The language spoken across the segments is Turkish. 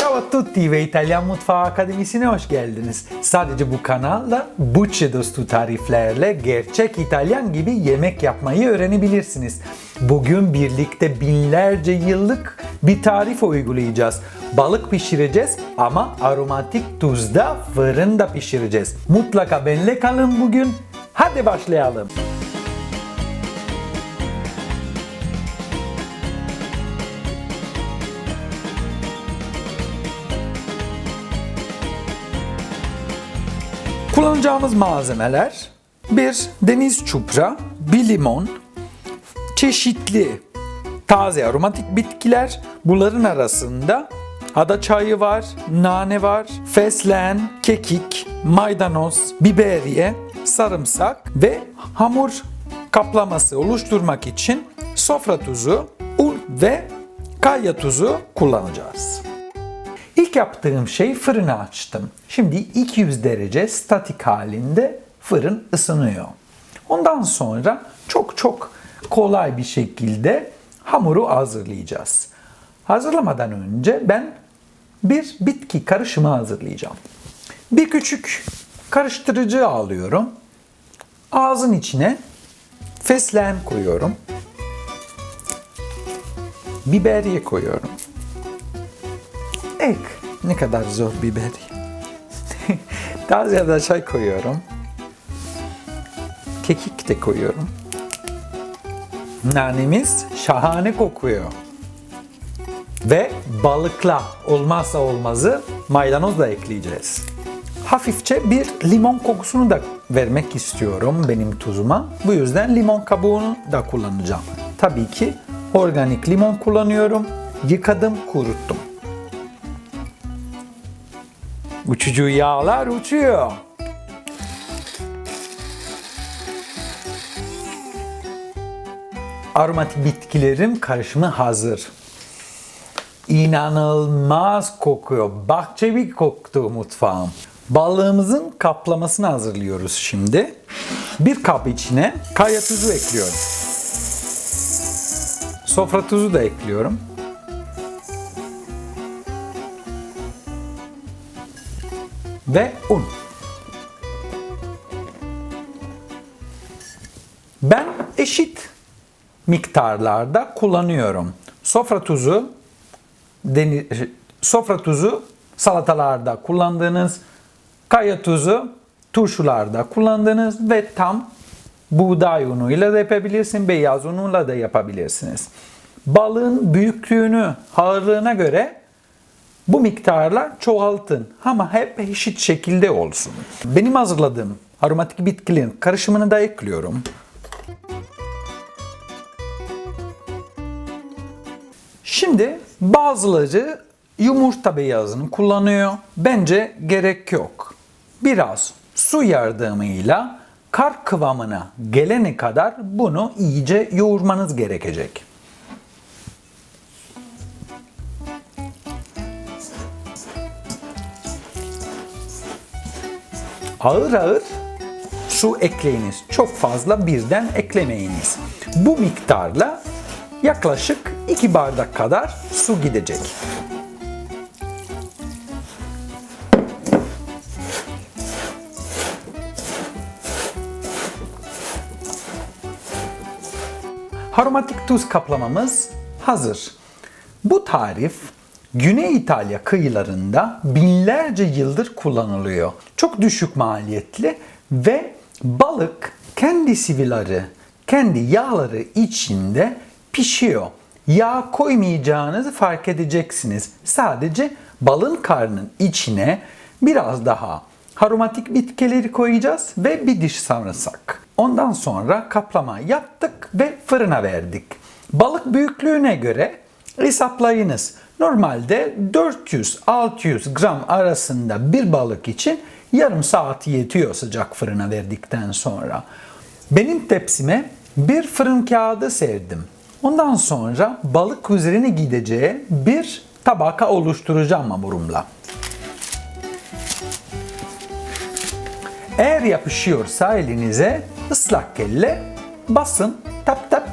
Ciao a tutti ve İtalyan Mutfağı Akademisi'ne hoş geldiniz. Sadece bu kanalda Bucce dostu tariflerle gerçek İtalyan gibi yemek yapmayı öğrenebilirsiniz. Bugün birlikte binlerce yıllık bir tarif uygulayacağız. Balık pişireceğiz ama aromatik tuzda fırında pişireceğiz. Mutlaka benimle kalın bugün. Hadi başlayalım. Kullanacağımız malzemeler bir deniz çupra, bir limon, çeşitli taze aromatik bitkiler. Bunların arasında ada çayı var, nane var, fesleğen, kekik, maydanoz, biberiye, sarımsak ve hamur kaplaması oluşturmak için sofra tuzu, un ve kaya tuzu kullanacağız. İlk yaptığım şey fırını açtım. Şimdi 200 derece statik halinde fırın ısınıyor. Ondan sonra çok çok kolay bir şekilde hamuru hazırlayacağız. Hazırlamadan önce ben bir bitki karışımı hazırlayacağım. Bir küçük karıştırıcı alıyorum. Ağzın içine fesleğen koyuyorum. Biberiye koyuyorum. Ek. Ne kadar zor biber. Daha ziyade çay koyuyorum. Kekik de koyuyorum. Nanemiz şahane kokuyor. Ve balıkla olmazsa olmazı maydanoz da ekleyeceğiz. Hafifçe bir limon kokusunu da vermek istiyorum benim tuzuma. Bu yüzden limon kabuğunu da kullanacağım. Tabii ki organik limon kullanıyorum. Yıkadım, kuruttum. Uçucu yağlar uçuyor. Aromatik bitkilerim karışımı hazır. İnanılmaz kokuyor. Bahçevi koktu mutfağım. Balığımızın kaplamasını hazırlıyoruz şimdi. Bir kap içine kaya tuzu ekliyorum. Sofra tuzu da ekliyorum. Ve un. Ben eşit miktarlarda kullanıyorum. Sofra tuzu deni, sofra tuzu salatalarda kullandığınız, kaya tuzu turşularda kullandığınız ve tam buğday unuyla da yapabilirsin, beyaz unuyla da yapabilirsiniz. Balığın büyüklüğünü, ağırlığına göre bu miktarla çoğaltın ama hep eşit şekilde olsun. Benim hazırladığım aromatik bitkilerin karışımını da ekliyorum. Şimdi bazıları yumurta beyazını kullanıyor. Bence gerek yok. Biraz su yardımıyla kar kıvamına gelene kadar bunu iyice yoğurmanız gerekecek. Ağır ağır su ekleyiniz. Çok fazla birden eklemeyiniz. Bu miktarla yaklaşık 2 bardak kadar su gidecek. Aromatik tuz kaplamamız hazır. Bu tarif Güney İtalya kıyılarında binlerce yıldır kullanılıyor. Çok düşük maliyetli ve balık kendi sivileri, kendi yağları içinde pişiyor. Yağ koymayacağınızı fark edeceksiniz. Sadece balın karnının içine biraz daha aromatik bitkileri koyacağız ve bir diş sarımsak. Ondan sonra kaplama yaptık ve fırına verdik. Balık büyüklüğüne göre hesaplayınız. Normalde 400-600 gram arasında bir balık için yarım saat yetiyor sıcak fırına verdikten sonra. Benim tepsime bir fırın kağıdı serdim. Ondan sonra balık üzerine gideceği bir tabaka oluşturacağım hamurumla. Eğer yapışıyorsa elinize ıslak elle basın tap tap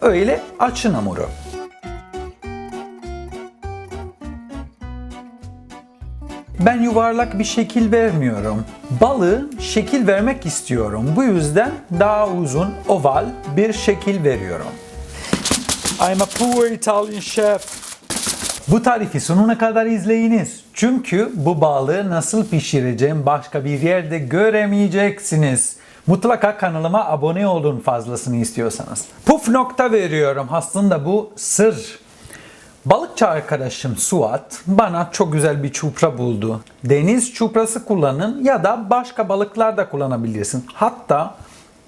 öyle açın hamuru. Ben yuvarlak bir şekil vermiyorum. Balığı şekil vermek istiyorum. Bu yüzden daha uzun, oval bir şekil veriyorum. I'm a poor Italian chef. Bu tarifi sonuna kadar izleyiniz. Çünkü bu balığı nasıl pişireceğim başka bir yerde göremeyeceksiniz. Mutlaka kanalıma abone olun fazlasını istiyorsanız. Puf nokta veriyorum. Aslında bu sır. Balıkçı arkadaşım Suat bana çok güzel bir çupra buldu. Deniz çuprası kullanın ya da başka balıklar da kullanabilirsin. Hatta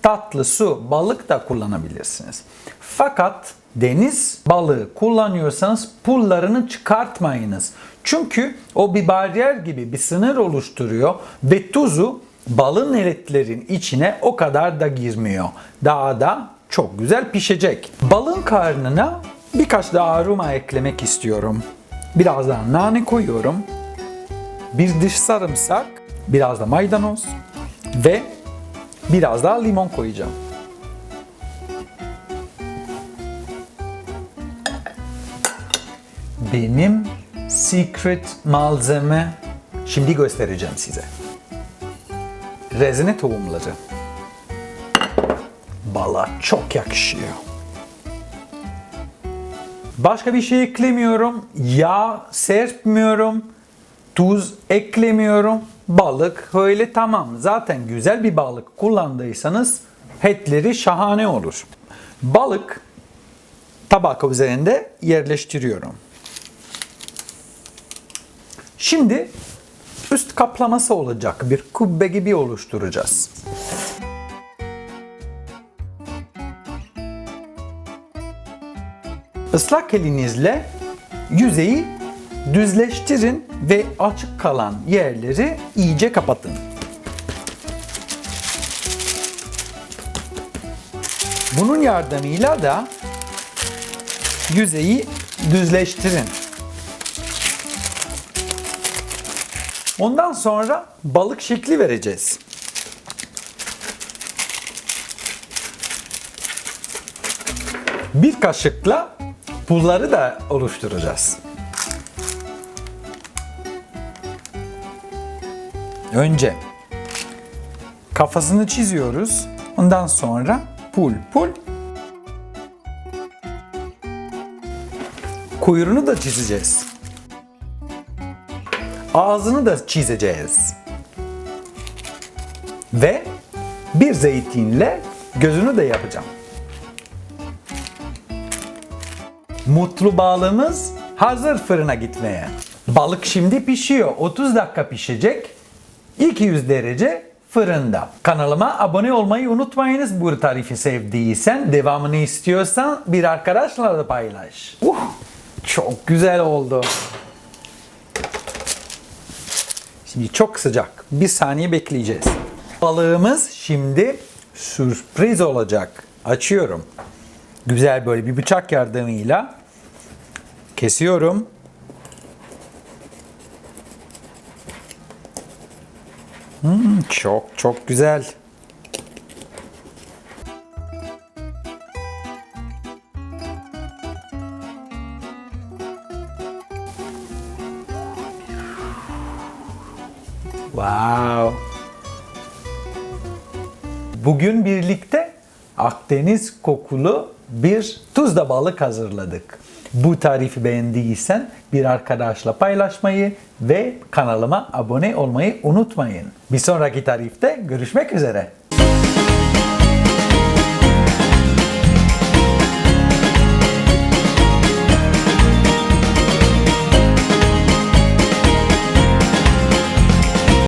tatlı su, balık da kullanabilirsiniz. Fakat deniz balığı kullanıyorsanız pullarını çıkartmayınız. Çünkü o bir bariyer gibi bir sınır oluşturuyor ve tuzu balın eletlerin içine o kadar da girmiyor. Daha da çok güzel pişecek. Balın karnına birkaç daha aroma eklemek istiyorum. Biraz daha nane koyuyorum. Bir diş sarımsak, biraz da maydanoz ve biraz daha limon koyacağım. Benim secret malzeme şimdi göstereceğim size. Rezene tohumları. Bala çok yakışıyor. Başka bir şey eklemiyorum. Yağ serpmiyorum. Tuz eklemiyorum. Balık öyle tamam. Zaten güzel bir balık kullandıysanız etleri şahane olur. Balık tabak üzerinde yerleştiriyorum. Şimdi üst kaplaması olacak bir kubbe gibi oluşturacağız. Islak elinizle yüzeyi düzleştirin ve açık kalan yerleri iyice kapatın. Bunun yardımıyla da yüzeyi düzleştirin. Ondan sonra balık şekli vereceğiz. Bir kaşıkla pulları da oluşturacağız. Önce kafasını çiziyoruz. Ondan sonra pul pul. Kuyruğunu da çizeceğiz. Ağzını da çizeceğiz. Ve bir zeytinle gözünü de yapacağım. Mutlu balığımız hazır fırına gitmeye. Balık şimdi pişiyor. 30 dakika pişecek. 200 derece fırında. Kanalıma abone olmayı unutmayınız. Bu tarifi sevdiysen, devamını istiyorsan bir arkadaşla da paylaş. Uh, çok güzel oldu. Şimdi çok sıcak. Bir saniye bekleyeceğiz. Balığımız şimdi sürpriz olacak. Açıyorum. Güzel böyle bir bıçak yardımıyla kesiyorum. Hmm, çok çok güzel. Wow. Bugün birlikte Akdeniz kokulu bir tuzla balık hazırladık. Bu tarifi beğendiysen bir arkadaşla paylaşmayı ve kanalıma abone olmayı unutmayın. Bir sonraki tarifte görüşmek üzere.